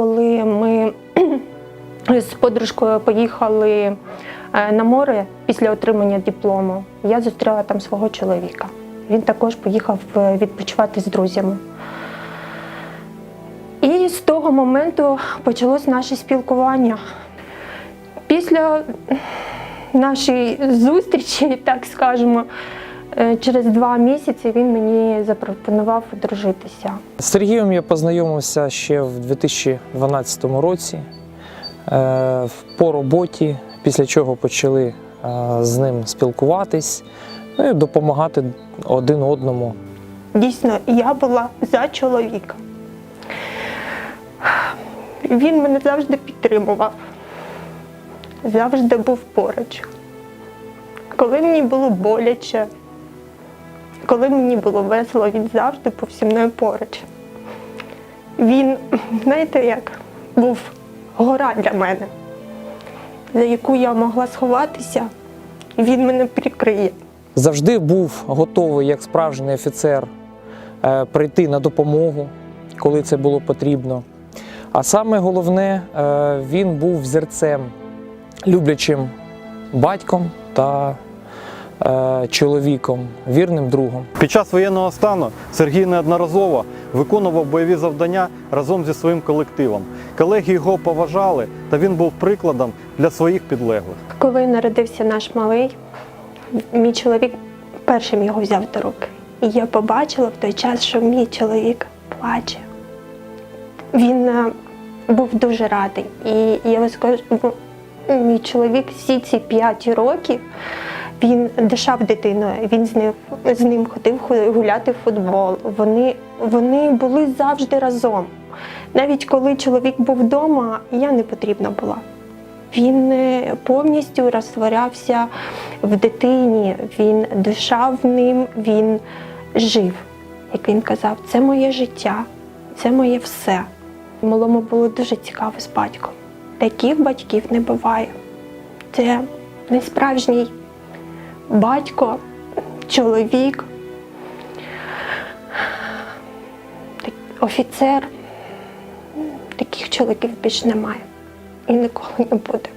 коли ми з подружкою поїхали е, на море після отримання диплому, я зустріла там свого чоловіка. Він також поїхав е, відпочивати з друзями. І з того моменту почалось наше спілкування. Після нашої зустрічі, так скажемо, через два місяці він мені запропонував одружитися. З Сергієм я познайомився ще в 2012 році е, по роботі, після чого почали е, з ним спілкуватись ну і допомагати один одному. Дійсно, я була за чоловіка. Він мене завжди підтримував, завжди був поруч. Коли мені було боляче, коли мені було весело, він завжди був зі мною поруч. Він, знаєте, як був гора для мене, за яку я могла сховатися, і він мене прикриє. Завжди був готовий, як справжній офіцер, е, прийти на допомогу, коли це було потрібно. А саме головне, е, він був взірцем, люблячим батьком та чоловіком, вірним другом. Під час воєнного стану Сергій неодноразово виконував бойові завдання разом зі своїм колективом. Колеги його поважали, та він був прикладом для своїх підлеглих. Коли народився наш малий, мій чоловік першим його взяв до руки. І я побачила в той час, що мій чоловік плаче. Він е, був дуже радий. І я вам скажу, мій чоловік всі ці п'ять років він дишав дитиною, він з ним, з ним ходив гуляти в футбол. Вони, вони були завжди разом. Навіть коли чоловік був вдома, я не потрібна була. Він е, повністю розтворявся в дитині, він дишав ним, він жив. Як він казав, це моє життя, це моє все. Малому було дуже цікаво з батьком. Таких батьків не буває. Це не справжній батько, чоловік, офіцер. Таких чоловіків більше немає і ніколи не буде.